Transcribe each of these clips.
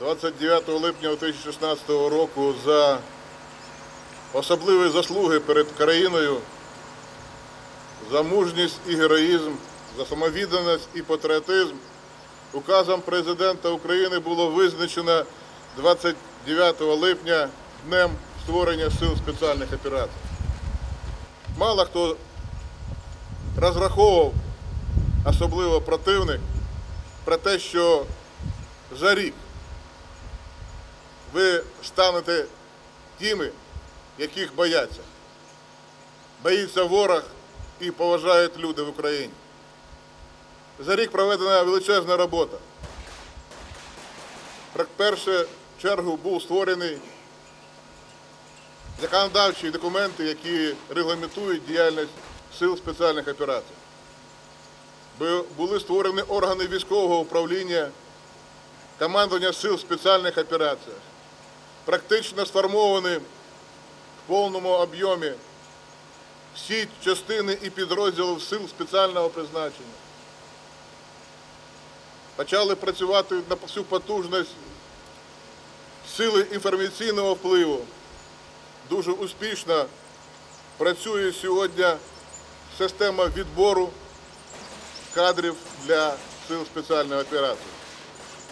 29 липня 2016 року за особливі заслуги перед країною, за мужність і героїзм, за самовідданість і патріотизм. Указом президента України було визначено 29 липня днем створення сил спеціальних операцій. Мало хто розраховував, особливо противник, про те, що за рік ви станете тими, яких бояться. Боїться ворог і поважають люди в Україні. За рік проведена величезна робота. В першу чергу був створений законодавчі документи, які регламентують діяльність сил спеціальних операцій. Були створені органи військового управління, командування сил спеціальних операцій. Практично сформовані в повному об'ємі всі частини і підрозділи сил спеціального призначення. Почали працювати на всю потужність сили інформаційного впливу. Дуже успішно працює сьогодні система відбору кадрів для сил спеціальної операції.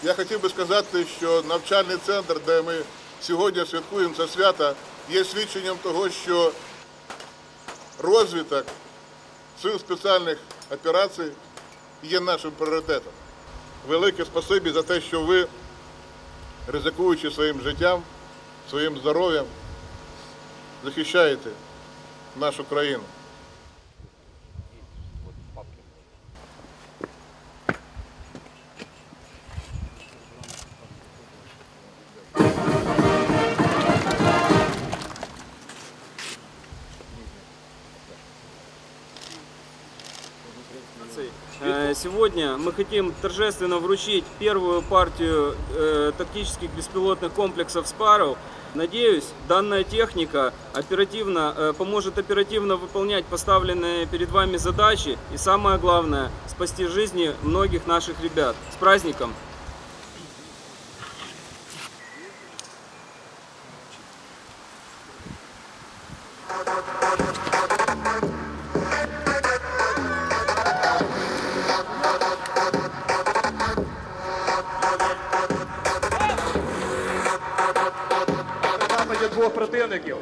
Я хотів би сказати, що навчальний центр, де ми сьогодні святкуємо це свято, є свідченням того, що розвиток сил спеціальних операцій є нашим пріоритетом. Велике спасибі за те, що ви, ризикуючи своїм життям, своїм здоров'ям, захищаєте нашу країну. Э, Сегодня мы хотим торжественно вручить первую партию э, тактических беспилотных комплексов «Спаров». Надеюсь, данная техника оперативно, э, поможет оперативно выполнять поставленные перед вами задачи и самое главное, спасти жизни многих наших ребят. С праздником! нападі двох противників.